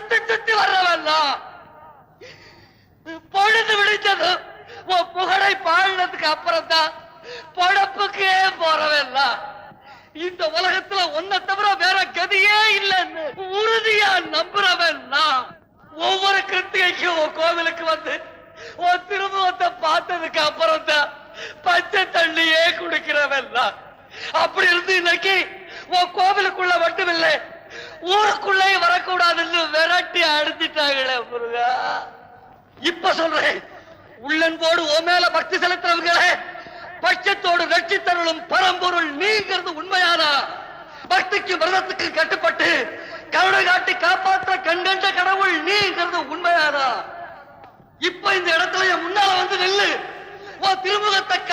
சுத்தி சுத்தி வர்றவன் பொழுது விடிஞ்சதும் உன் புகழை பாடினதுக்கு அப்புறம் தான் பொழப்புக்கே போறவன் இந்த உலகத்துல ஒன்ன தவிர வேற கதியே இல்லைன்னு உறுதியா நம்புறவன் ஒவ்வொரு கிருத்திகைக்கும் உன் கோவிலுக்கு வந்து உன் திருமுகத்தை பார்த்ததுக்கு அப்புறம் தான் பச்சை தண்ணியே குடிக்கிறவன் அப்படி இருந்து இன்னைக்கு உன் கோவிலுக்குள்ள மட்டுமில்லை ஊருக்குள்ளே வரக்கூடாதுன்னு விரட்டி அடிச்சிட்டாங்களே முருகா. இப்ப சொல்றேன். உள்ளன்போடு ஓ மேல பக்தி செலுத்துறவங்களே பட்சத்தோடு ரட்சித்தருளும் பரம்பொருள் நீங்கிறது உண்மையானா? பக்திக்கு விரதத்துக்கு கட்டுப்பட்டு கருணை காட்டி காப்பாற்ற கண்கண்ட கடவுள் நீங்கிறது உண்மையானா? இப்ப இந்த இடத்துல என் முன்னால வந்து நெல்லு. உன் திருமுகத்தை